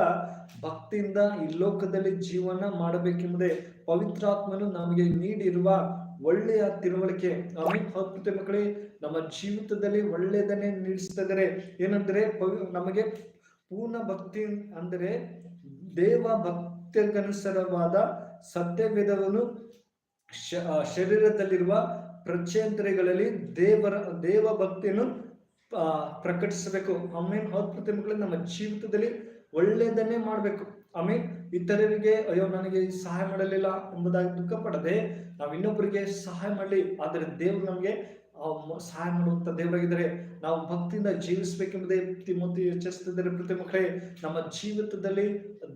ಭಕ್ತಿಯಿಂದ ಈ ಲೋಕದಲ್ಲಿ ಜೀವನ ಮಾಡಬೇಕೆಂಬುದೇ ಪವಿತ್ರಾತ್ಮನು ನಮಗೆ ನೀಡಿರುವ ಒಳ್ಳೆಯ ತಿಳುವಳಿಕೆ. ಅದ್ಭುತ ಮಕ್ಕಳೇ, ನಮ್ಮ ಜೀವಿತದಲ್ಲಿ ಒಳ್ಳೆಯದನ್ನೇ ನೀಡಿಸ್ತಿದ್ದಾರೆ ಏನಂದ್ರೆ ನಮಗೆ ಪೂರ್ಣ ಭಕ್ತಿ ಅಂದರೆ ದೇವ ಭಕ್ತಿಗನುಸಾರವಾದ ಸತ್ಯವೇದವನ್ನು ಶರೀರದಲ್ಲಿರುವ ಪ್ರಚೇಂದ್ರಿಗಳಲ್ಲಿ ದೇವರ ದೇವ ಭಕ್ತಿಯನ್ನು ಪ್ರಕಟಿಸಬೇಕು. ಆಮೇಲೆ ಅದ್ಭುತ ಮಕ್ಕಳು ನಮ್ಮ ಜೀವಿತದಲ್ಲಿ ಒಳ್ಳೆಯದನ್ನೇ ಮಾಡ್ಬೇಕು. ಮೀನ್ ಇತರರಿಗೆ, ಅಯ್ಯೋ, ನನಗೆ ಸಹಾಯ ಮಾಡಲಿಲ್ಲ ಎಂಬುದಾಗಿ ದುಃಖ ಪಡದೆ ನಾವು ಇನ್ನೊಬ್ಬರಿಗೆ ಸಹಾಯ ಮಾಡಲಿ. ಆದರೆ ದೇವರು ನಮಗೆ ಸಹಾಯ ಮಾಡುವಂತ ದೇವರಾಗಿದ್ದಾರೆ. ನಾವು ಭಕ್ತಿಯಿಂದ ಜೀವಿಸಬೇಕೆಂಬುದೇ ತಿಮ್ಮತಿ ಯೋಚಿಸ್ತಿದ್ದಾರೆ ಪ್ರತಿ ಮಕ್ಕಳೇ, ನಮ್ಮ ಜೀವಿತದಲ್ಲಿ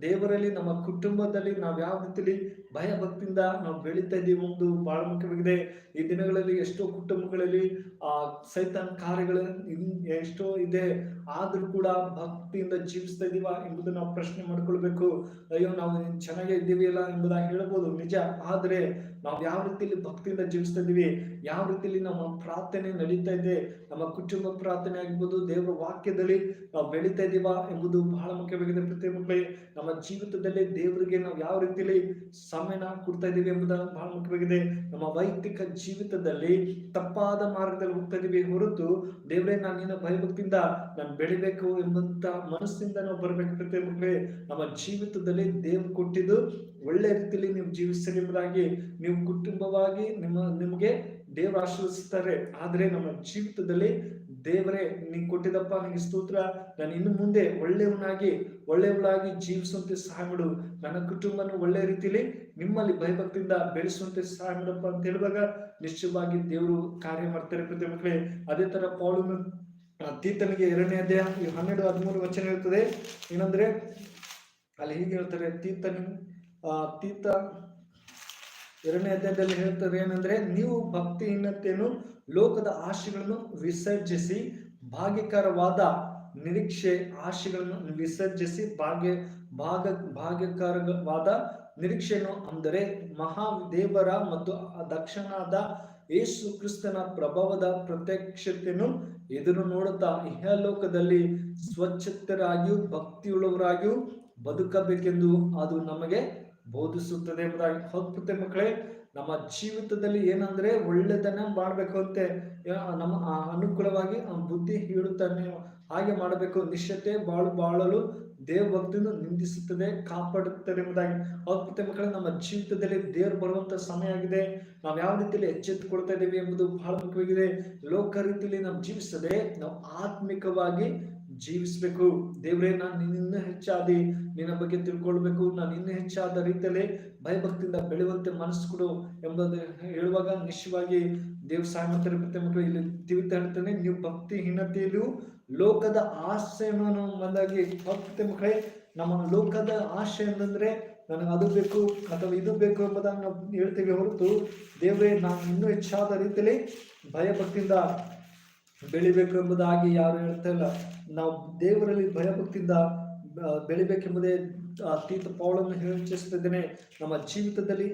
ದೇವರಲ್ಲಿ ನಮ್ಮ ಕುಟುಂಬದಲ್ಲಿ ನಾವು ಯಾವ ರೀತಿಲಿ ಭಯ ಭಕ್ತಿಯಿಂದ ನಾವು ಬೆಳೀತಾ ಇದ್ದೀವಿ ಒಂದು ಬಹಳ ಮುಖ್ಯವಾಗಿದೆ. ಈ ದಿನಗಳಲ್ಲಿ ಎಷ್ಟೋ ಕುಟುಂಬಗಳಲ್ಲಿ, ಆ, ಸೈತಾನ್ ಕಾರ್ಯಗಳು ಎಷ್ಟೋ ಇದೆ. ಆದ್ರೂ ಕೂಡ ಭಕ್ತಿಯಿಂದ ಜೀವಿಸ್ತಾ ಇದೀವ ಎಂಬುದನ್ನು ನಾವು ಪ್ರಶ್ನೆ ಮಾಡ್ಕೊಳ್ಬೇಕು. ಅಯ್ಯೋ, ನಾವು ಚೆನ್ನಾಗೇ ಇದ್ದೀವಿ ಅಲ್ಲ ಎಂಬುದಾಗಿ ಹೇಳ್ಬೋದು. ನಿಜ. ಆದ್ರೆ ನಾವು ಯಾವ ರೀತಿಯಲ್ಲಿ ಭಕ್ತಿಯಿಂದ ಜೀವಿಸ್ತಾ ಇದೀವಿ ಯಾವ ರೀತಿಯಲ್ಲಿ ನಮ್ಮ ಪ್ರಾರ್ಥನೆ ನಡೀತಾ ಇದೆ, ನಮ್ಮ ಕುಟುಂಬ ಪ್ರಾರ್ಥನೆ ಆಗಿರ್ಬೋದು, ದೇವರ ವಾಕ್ಯದಲ್ಲಿ ನಾವು ಬೆಳೀತಾ ಇದೀವ ಎಂಬುದು ಬಹಳ ಮುಖ್ಯವಾಗಿದೆ. ಪ್ರತಿ ಮಕ್ಕಳಿಗೆ ನಮ್ಮ ಜೀವಿತದಲ್ಲಿ ದೇವರಿಗೆ ನಾವು ಯಾವ ರೀತಿಯಲ್ಲಿ ಸಮಯನ ಕೊಡ್ತಾ ಇದ್ದೀವಿ ಎಂಬುದ ಬಹಳ ಮುಖ್ಯವಾಗಿದೆ ನಮ್ಮ ವೈಯಕ್ತಿಕ ಜೀವಿತದಲ್ಲಿ ತಪ್ಪಾದ ಮಾರ್ಗದಲ್ಲಿ ಹೋಗ್ತಾ ಇದೀವಿ ಹೊರತು ದೇವರೇ, ನಾನು ನಿನ್ನ ಭಯಭಕ್ತಿಯಿಂದ ನಾನು ಬೆಳಿಬೇಕು ಎಂಬಂತ ಮನಸ್ಸಿಂದ ನಾವು ಬರ್ಬೇಕು ಪ್ರತಿ ಮಕ್ಕಳೇ, ನಮ್ಮ ಜೀವಿತದಲ್ಲಿ ದೇವ್ರು ಕೊಟ್ಟಿದ್ದು ಒಳ್ಳೆ ರೀತಿಯಲ್ಲಿ ನೀವು ಜೀವಿಸ್ತೀರಿ ಎಂಬುದಾಗಿ ನೀವು ಕುಟುಂಬವಾಗಿ ನಿಮ್ಮ, ನಿಮಗೆ ದೇವರು ಆಶೀರ್ವಿಸ್ತಾರೆ ಆದ್ರೆ ನಮ್ಮ ಜೀವಿತದಲ್ಲಿ ದೇವರೇ ನಿಂಗೆ ಕೊಟ್ಟಿದಪ್ಪ ನನಗೆ ಸ್ತೋತ್ರ. ನಾನು ಇನ್ನು ಮುಂದೆ ಒಳ್ಳೆಯವನಾಗಿ, ಒಳ್ಳೆಯವಳಾಗಿ ಜೀವಿಸುವಂತೆ ಸಹಾಯ ಮಾಡು. ನನ್ನ ಕುಟುಂಬನ ಒಳ್ಳೆ ರೀತಿಯಲ್ಲಿ ನಿಮ್ಮಲ್ಲಿ ಭಯಭಕ್ತಿಯಿಂದ ಬೆಳೆಸುವಂತೆ ಸಹಾಯ ಮಾಡಪ್ಪ ಅಂತ ಹೇಳುವಾಗ ನಿಶ್ಚಯವಾಗಿ ದೇವರು ಕಾರ್ಯ ಮಾಡ್ತಾರೆ ಪ್ರತಿ ಮಕ್ಕಳೇ. ಅದೇ ತರ ಪೌಲನು ತೀತನಿಗೆ ಎರಡನೇ ಅಧ್ಯಾಯ ಹನ್ನೆರಡು ಹದಿಮೂರು ವಚನ ಇರ್ತದೆ ಏನಂದ್ರೆ, ಅಲ್ಲಿ ಹೀಗೆ ಹೇಳ್ತಾರೆ ತೀತನ ತೀತ ಎರಡನೇ ಅಧ್ಯಾಯದಲ್ಲಿ ಹೇಳ್ತಾರೆ ಏನಂದ್ರೆ, ನೀವು ಭಕ್ತಿಹೀನತೆಯನ್ನು ಲೋಕದ ಆಶೆಗಳನ್ನು ವಿಸರ್ಜಿಸಿ, ಭಾಗ್ಯಕರವಾದ ನಿರೀಕ್ಷೆ ಆಶೆಗಳನ್ನು ವಿಸರ್ಜಿಸಿ, ಭಾಗ್ಯ, ಭಾಗ, ಭಾಗ್ಯಕರವಾದ ನಿರೀಕ್ಷೆಯನ್ನು ಅಂದರೆ ಮಹಾದೇವರ ಮತ್ತು ದಕ್ಷಿಣದ ಯೇಸು ಕ್ರಿಸ್ತನ ಪ್ರಭಾವದ ಪ್ರತ್ಯಕ್ಷತೆಯನ್ನು ಎದುರು ನೋಡುತ್ತಾ ಇಹಲೋಕದಲ್ಲಿ ಸ್ವಚ್ಛತರಾಗಿಯೂ, ಭಕ್ತಿಯುಳ್ಳವರಾಗಿಯೂ ಬದುಕಬೇಕೆಂದು ಅದು ನಮಗೆ ಬೋಧಿಸುತ್ತದೆ ಎಂಬುದಾಗಿ ಅದ್ಭುತ ಮಕ್ಕಳೇ ನಮ್ಮ ಜೀವಿತದಲ್ಲಿ ಏನಂದ್ರೆ ಒಳ್ಳೆತನ ಮಾಡ್ಬೇಕು ಅಂತ ನಮ್ಮ ಅನುಕೂಲವಾಗಿ ಬುದ್ಧಿ ಹೇಳುತ್ತಾನೆ ಹಾಗೆ ಮಾಡಬೇಕು. ನಿಶ್ಚತೆ ಬಾಳು ಬಾಳಲು ದೇವ ಭಕ್ತಿಯನ್ನು ನಿಂದಿಸುತ್ತದೆ, ಕಾಪಾಡುತ್ತದೆ ಎಂಬುದಾಗಿ. ಅದ್ಭುತ ಮಕ್ಕಳೇ, ನಮ್ಮ ಜೀವಿತದಲ್ಲಿ ದೇವರು ಬರುವಂತ ಸಮಯ ಆಗಿದೆ. ನಾವು ಯಾವ ರೀತಿಯಲ್ಲಿ ಎಚ್ಚೆತ್ತುಕೊಳ್ತಾ ಇದ್ದೀವಿ ಎಂಬುದು ಬಹಳ ಮುಖ್ಯವಾಗಿದೆ. ಲೋಕ ರೀತಿಯಲ್ಲಿ ನಾವು ಜೀವಿಸದೆ ನಾವು ಆತ್ಮಿಕವಾಗಿ ಜೀವಿಸ್ಬೇಕು. ದೇವರೇ, ನಾನು ನಿನ್ನ ಹೆಚ್ಚಾದಿ. ನಿನ್ನ ಬಗ್ಗೆ ತಿಳ್ಕೊಳ್ಬೇಕು. ನಾನು ಇನ್ನೂ ಹೆಚ್ಚಾದ ರೀತಿಯಲ್ಲಿ ಭಯಭಕ್ತಿಯಿಂದ ಬೆಳೆಯುವಂತೆ ಮನಸ್ಸು ಕೊಡು ಎಂಬುದನ್ನು ಹೇಳುವಾಗ ನಿಶ್ಚಯವಾಗಿ ದೇವ್ ಸಾಮರ್ಥ್ಯ ಮಕ್ಕಳು ಇಲ್ಲಿ ತಿಳಿತಾ ಹೇಳ್ತಾನೆ ನೀವು ಭಕ್ತಿಹೀನತೆಯಲ್ಲೂ ಲೋಕದ ಆಶಯವನ್ನು ಬಂದಾಗಿ ಭಕ್ತಿ ಮಕ್ಕಳೇ, ನಮ್ಮ ಲೋಕದ ಆಶೆ ಅಂತಂದ್ರೆ ನನಗೆ ಅದು ಬೇಕು ಅಥವಾ ಇದು ಬೇಕು ಎಂಬುದನ್ನು ನಾವು ಹೇಳ್ತೇವೆ ಹೊರತು ದೇವರೇ, ನಾನು ಇನ್ನೂ ಹೆಚ್ಚಾದ ರೀತಿಯಲ್ಲಿ ಭಯಭಕ್ತಿಯಿಂದ ಬೆಳಿಬೇಕು ಎಂಬುದಾಗಿ ಯಾರು ಹೇಳ್ತಾ ಇಲ್ಲ. ನಾವು ದೇವರಲ್ಲಿ ಭಯಭಕ್ತಿಯಿಂದ ಬೆಳಿಬೇಕೆಂಬುದೇ ತೀತ ಪೌಳನ್ನು ಹೆಚ್ಚಿಸ್ತಿದ್ದೇನೆ ನಮ್ಮ ಜೀವಿತದಲ್ಲಿ,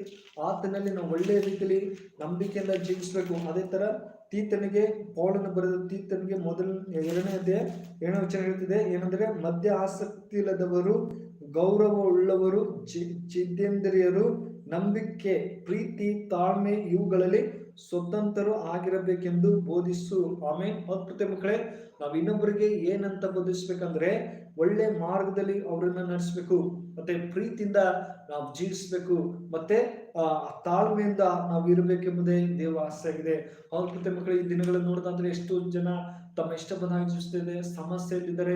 ಆತನಲ್ಲಿ ನಾವು ಒಳ್ಳೆಯ ರೀತಿಯಲ್ಲಿ ನಂಬಿಕೆಯಿಂದ ಜೀವಿಸಬೇಕು. ಅದೇ ತರ ತೀತನಿಗೆ ಪೌಳನ್ನು ಬರೆದ ತೀತನಿಗೆ ಮೊದಲ ಎರಡನೇ ಅದೇ ಏನೋ ವಿಚಾರ ಹೇಳ್ತಿದೆ. ಏನಂದ್ರೆ ಮಧ್ಯ ಆಸಕ್ತಿ ಇಲ್ಲದವರು ಗೌರವ ಉಳ್ಳವರು ಚಿದ್ದೇಂದ್ರಿಯರು ನಂಬಿಕೆ, ಪ್ರೀತಿ, ತಾಳ್ಮೆ ಇವುಗಳಲ್ಲಿ ಸ್ವತಂತ್ರರು ಆಗಿರಬೇಕೆಂದು ಬೋಧಿಸು. ಆಮೇಲೆ ಅದ್ಭುತ ಮಕ್ಕಳೇ, ನಾವು ಇನ್ನೊಬ್ಬರಿಗೆ ಏನಂತ ಬೋಧಿಸ್ಬೇಕಂದ್ರೆ ಒಳ್ಳೆ ಮಾರ್ಗದಲ್ಲಿ ಅವರನ್ನ ನಡೆಸ್ಬೇಕು. ಮತ್ತೆ ಪ್ರೀತಿಯಿಂದ ನಾವು ಜೀವಿಸ್ಬೇಕು. ಮತ್ತೆ, ಆ ತಾಳ್ಮೆಯಿಂದ ನಾವು ಇರಬೇಕೆಂಬುದೇ ದೇವ ಆಸೆ ಆಗಿದೆ ಅದ್ಭುತ ಮಕ್ಕಳು, ಈ ದಿನಗಳನ್ನು ನೋಡಿದ್ರೆ ಎಷ್ಟು ಜನ ತಮ್ಮ ಇಷ್ಟ ಬಂದಾಗ ಜೀವಿಸ್ತಿದೆ ಸಮಸ್ಯೆಯಲ್ಲಿದ್ದಾರೆ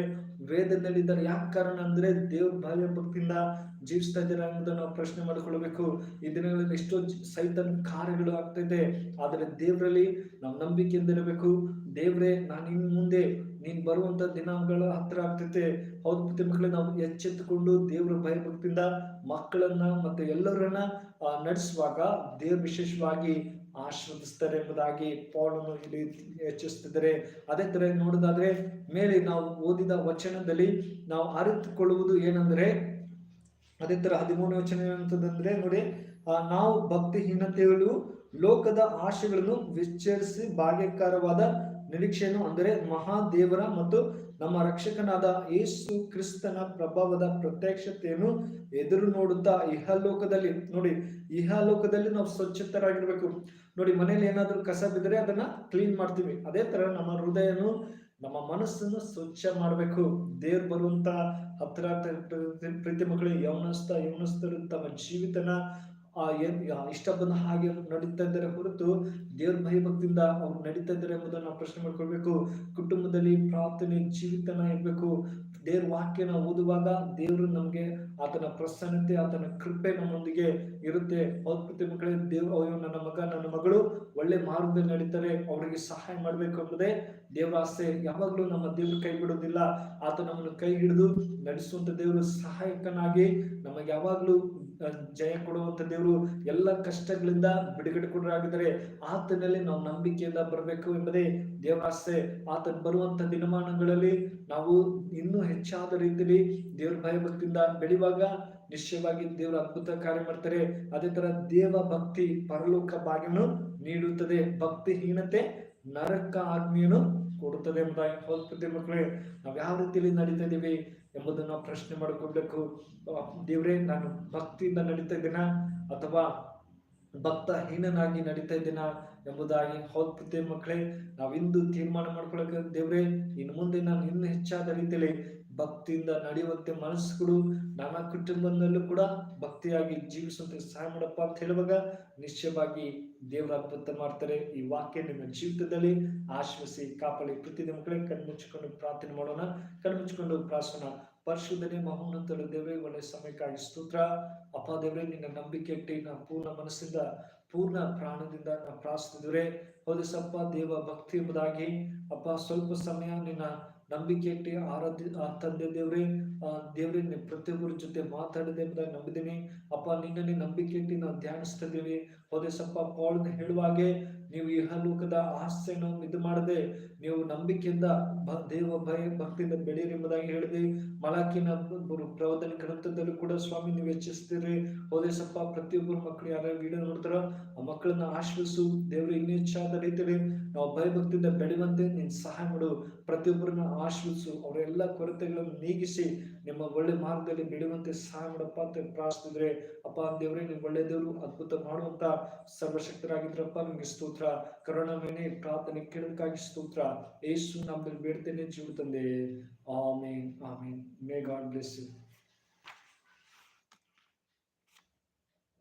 ವೇದನಲ್ಲಿದ್ದಾರೆ ಯಾಕೆ ಕಾರಣ ಅಂದ್ರೆ ದೇವ್ರ ಬಾಲ್ಯ ಭಕ್ತಿಯಿಂದ ಜೀವಿಸ್ತಾ ಇದ್ದಾರೆ ಅನ್ನೋದನ್ನ ನಾವು ಪ್ರಶ್ನೆ ಮಾಡಿಕೊಳ್ಬೇಕು ಈ ದಿನಗಳಲ್ಲಿ ಎಷ್ಟೋ ಸೈತನ್ ಕಾರ್ಯಗಳು ಆಗ್ತಿದೆ ಆದ್ರೆ ದೇವರಲ್ಲಿ ನಾವು ನಂಬಿಕೆಯಿಂದ ಇರಬೇಕು ದೇವ್ರೆ, ನಾನು ಇನ್ ಮುಂದೆ, ನೀನ್ ಬರುವಂತ ದಿನಗಳ ಹತ್ರ ಆಗ್ತೈತೆ ಹೌದು ಪ್ರತಿ ಮಕ್ಕಳೇ, ನಾವು ಎಚ್ಚೆತ್ತುಕೊಂಡು ದೇವರ ಭಯಭಕ್ತಿಯಿಂದ ಮಕ್ಕಳನ್ನ ಮತ್ತೆ ಎಲ್ಲರನ್ನ ನಡೆಸುವಾಗ ದೇವ್ರ ವಿಶೇಷವಾಗಿ ಆಶ್ರದಿಸ್ತಾರೆ ಎಂಬುದಾಗಿ ಪೌಲನ್ನು ಇಲ್ಲಿ ಹೆಚ್ಚಿಸುತ್ತಿದ್ದಾರೆ ಅದೇ ತರ ನೋಡೋದಾದ್ರೆ, ಮೇಲೆ ನಾವು ಓದಿದ ವಚನದಲ್ಲಿ ನಾವು ಅರಿತುಕೊಳ್ಳುವುದು ಏನಂದ್ರೆ, ಅದೇ ತರ ಹದಿಮೂರು ವಚನ ಏನಂತದಂದ್ರೆ ನೋಡಿ ನಾವು ಭಕ್ತಿಹೀನತೆಗಳು ಲೋಕದ ಆಶೆಗಳನ್ನು ವಿಚರಿಸಿ ಭಾಗ್ಯಕರವಾದ ನಿರೀಕ್ಷೆಯನ್ನು ಅಂದರೆ ಮಹಾದೇವರ ಮತ್ತು ನಮ್ಮ ರಕ್ಷಕನಾದ ಏಸು ಕ್ರಿಸ್ತನ ಪ್ರಭಾವದ ಪ್ರತ್ಯಕ್ಷತೆಯನ್ನು ಎದುರು ನೋಡುತ್ತಾ ಇಹಲೋಕದಲ್ಲಿ, ನೋಡಿ, ಇಹಲೋಕದಲ್ಲಿ ನಾವು ಸ್ವಚ್ಛತರಾಗಿರ್ಬೇಕು. ನೋಡಿ ಮನೇಲಿ ಏನಾದ್ರೂ ಕಸ ಬಿದ್ದರೆ ಅದನ್ನ ಕ್ಲೀನ್ ಮಾಡ್ತೀವಿ. ಅದೇ ತರ ನಮ್ಮ ಹೃದಯನು ನಮ್ಮ ಮನಸ್ಸನ್ನು ಸ್ವಚ್ಛ ಮಾಡಬೇಕು. ದೇವ್ರು ಬರುವಂತ ಹತ್ರ ಪ್ರೀತಿ ಮಕ್ಕಳು, ಯವನಸ್ಥ, ಯವನಸ್ಥರು ತಮ್ಮ ಜೀವಿತನ ಆ ಏನ್ ಇಷ್ಟ ಬಂದ ಹಾಗೆ ನಡೀತಾ ಇದ್ದಾರೆ ಹೊರತು ದೇವ್ರ ಭಯಭಕ್ತಿಯಿಂದ ಅವ್ರು ನಡೀತಾ ಇದ್ದಾರೆ ಎಂಬುದನ್ನು ನಾವು ಪ್ರಶ್ನೆ ಮಾಡ್ಕೊಳ್ಬೇಕು. ಕುಟುಂಬದಲ್ಲಿ ಪ್ರಾರ್ಥನೆ, ಜೀವಿತನ ಇರಬೇಕು. ದೇವ್ರ ವಾಕ್ಯನ ಓದುವಾಗ ದೇವರು ನಮ್ಗೆ ಆತನ ಪ್ರಸನ್ನತೆ, ಆತನ ಕೃಪೆ ನಮ್ಮೊಂದಿಗೆ ಇರುತ್ತೆ. ಅದ್ಭುತ ಮಕ್ಕಳೇ, ದೇವ್, ಅಯ್ಯೋ, ನನ್ನ ಮಗ, ನನ್ನ ಮಗಳು ಒಳ್ಳೆ ಮಾರ್ಗದಲ್ಲಿ ನಡೀತಾರೆ. ಅವರಿಗೆ ಸಹಾಯ ಮಾಡ್ಬೇಕು ಎಂಬುದೇ ದೇವರ ಆಸೆ ಯಾವಾಗ್ಲೂ ನಮ್ಮ ದೇವ್ರ ಕೈ ಬಿಡೋದಿಲ್ಲ. ಆತ ನಮ್ಮನ್ನು ಕೈ ಹಿಡಿದು ನಡೆಸುವಂತ ದೇವರು ಸಹಾಯಕನಾಗಿ ನಮಗೆ ಯಾವಾಗ್ಲೂ ಜಯ ಕೊಡುವಂತ ದೇವರು ಎಲ್ಲ ಕಷ್ಟಗಳಿಂದ ಬಿಡುಗಡೆ ಕೊಡರಾಗಿದ್ದಾರೆ ಆತನಲ್ಲಿ ನಾವು ನಂಬಿಕೆಯಿಂದ ಬರಬೇಕು ಎಂಬುದೇ ದೇವರಾಸೆ ಆತ ಬರುವಂತ ದಿನಮಾನಗಳಲ್ಲಿ ನಾವು ಇನ್ನೂ ಹೆಚ್ಚಾದ ರೀತಿಯಲ್ಲಿ ದೇವ್ರ ಭಯಭಕ್ತಿಯಿಂದ ಬೆಳೆಯುವಾಗ ನಿಶ್ಚಯವಾಗಿ ದೇವರ ಅದ್ಭುತ ಕಾರ್ಯ ಮಾಡ್ತಾರೆ. ಅದೇ ತರ ದೇವ ಭಕ್ತಿ ಪರಲೋಕ ಭಾಗ್ಯನು ನೀಡುತ್ತದೆ. ಭಕ್ತಿಹೀನತೆ ನರಕ ಆಜ್ಞೆಯನ್ನು ಕೊಡುತ್ತದೆ ಎಂಬುದಾಗಿ ಮಕ್ಕಳೇ. ನಾವು ಯಾವ ರೀತಿಯಲ್ಲಿ ನಡೀತಾ ಇದೀವಿ ಎಂಬುದನ್ನು ಪ್ರಶ್ನೆ ಮಾಡಿಕೊಳ್ಬೇಕು ದೇವರೇ, ನಾನು ಭಕ್ತಿಯಿಂದ ನಡೀತಾ ಇದ್ದೀನ? ಅಥವಾ ಭಕ್ತ ಹೀನನಾಗಿ ನಡೀತಾ ಇದ್ದೀನ? ಎಂಬುದಾಗಿ ಹೌದು ಮಕ್ಕಳೇ, ನಾವಿಂದು ತೀರ್ಮಾನ ಮಾಡ್ಕೊಳಕ್ಕೆ ದೇವ್ರೆ, ಇನ್ನು ಮುಂದೆ ನಾನು ಇನ್ನು ಹೆಚ್ಚಾದ ರೀತಿಯಲ್ಲಿ ಭಕ್ತಿಯಿಂದ ನಡೆಯುವಂತೆ ಮನಸ್ಸುಗಳು ನನ್ನ ಕುಟುಂಬದಲ್ಲೂ ಕೂಡ ಭಕ್ತಿಯಾಗಿ ಜೀವಿಸುವಂತೆ ಸಹಾಯ ಮಾಡಪ್ಪ ಅಂತ ಹೇಳುವಾಗ ನಿಶ್ಚಯವಾಗಿ ದೇವರ ಅದ್ಭುತ ಮಾಡ್ತಾರೆ. ಈ ವಾಕ್ಯ ನಿಮ್ಮ ಜೀವಿತದಲ್ಲಿ ಆಶ್ವಸಿ, ಕಾಪಾಡಿ. ಪ್ರತಿ ಮಕ್ಕಳೇ ಕಣ್ಮುಚ್ಚಿಕೊಂಡು ಪ್ರಾರ್ಥನೆ ಮಾಡೋಣ. ಕಣ್ಮುಚ್ಚಿಕೊಂಡು ಪ್ರಾರ್ಥನ ಪರಿಶುದ್ಧನೆ ಮಹೋನ್ನತರು ದೇವೇ, ಒಳ್ಳೆ ಸಮಯಕ್ಕಾಗಿ ಸ್ತೋತ್ರ. ಅಪ್ಪ ದೇವರೇ, ನಿನ್ನ ನಂಬಿಕೆ ಇಟ್ಟು ನಾ ಪೂರ್ಣ ಮನಸ್ಸಿಂದ, ಪೂರ್ಣ ಪ್ರಾಣದಿಂದ ನಾ ಪ್ರಾರ್ಥಿಸಿದ್ರೆ ಹೌದು ಸಪ್ಪ ದೇವ ಭಕ್ತಿ ಎಂಬುದಾಗಿ. ಅಪ್ಪ ಸ್ವಲ್ಪ ಸಮಯ ನಿನ್ನ ನಂಬಿಕೆ ಇಟ್ಟು ಆರಾಧ್ಯ ತಂದೆ ದೇವ್ರೆ, ಆ ದೇವ್ರೆ ಪ್ರತಿಯೊಬ್ಬರ ಜೊತೆ ಮಾತಾಡಿದೆ ಅಂತ ನಂಬಿದ್ದೀನಿ. ಅಪ್ಪ ನಿನ್ನಲ್ಲಿ ನಂಬಿಕೆ ಇಟ್ಟು ನಾವು ಧ್ಯಾನಿಸ್ತಾ ಇದ್ದೀವಿ. ಹೌದೇ ಸಪ್ಪ ಹೇಳುವಾಗೆ ನೀವು ಇಹಲೋಕದ ಆಸೆಯನ್ನು ಇದು ಮಾಡದೆ ನೀವು ನಂಬಿಕೆಯಿಂದ ದೇವ ಭಯ, ಭಕ್ತಿಯಿಂದ ಬೆಳೆಯಿರಿ ಎಂಬುದಾಗಿ ಹೇಳಿದೆ. ಮಲಾಕಿನ ಪ್ರವಚನ ಗ್ರಂಥದಲ್ಲೂ ಕೂಡ ಸ್ವಾಮಿ ನೀವು ಹೆಚ್ಚಿಸ್ತೀರಿ ಹೋದೇಶಪ್ಪ ಪ್ರತಿಯೊಬ್ಬರು ಮಕ್ಕಳು ಯಾರು ವಿಡಿಯೋ ನೋಡ್ತಾರ. ಆ ಮಕ್ಕಳನ್ನ ಆಶ್ರಯಿಸು. ದೇವರು ಇನ್ನೂ ಹೆಚ್ಚಾದ ರೀತಿಯಲ್ಲಿ ನಾವು ಭಯಭಕ್ತಿಯಿಂದ ಬೆಳೆಯುವಂತೆ ನೀನು ಸಹಾಯ ಮಾಡು. ಪ್ರತಿಯೊಬ್ಬರನ್ನ ಆಶ್ರಯಿಸು. ಅವರೆಲ್ಲ ಕೊರತೆಗಳನ್ನು ನೀಗಿಸಿ ನಿಮ್ಮ ಒಳ್ಳೆ ಮಾರ್ಗದಲ್ಲಿ ನಡೆಯುವಂತೆ ಸಹಾಯ ಮಾಡಪ್ಪ ಅಂತ ಪ್ರಾರ್ಥಿಸಿದ್ರೆ, ಅಪ್ಪ, ದೇವರೇ, ನೀವು ಒಳ್ಳೆ ದೇವರು, ಅದ್ಭುತ ಮಾಡುವಂತ ಸರ್ವಶಕ್ತರಾಗಿದ್ರಪ್ಪ, ನಿಮಗೆ ಸ್ತೋತ್ರ. ಕರುಣಾಮಯನೇ ಪ್ರಾರ್ಥನೆ ಕೇಳೋದಕ್ಕಾಗಿ ಸ್ತೋತ್ರ. ಏಸು ನಮ್ಮಲ್ಲಿ ಬೇಡ್ತೇನೆ, ಜೀವ ತಂದೆ. Amen amen. May God bless you.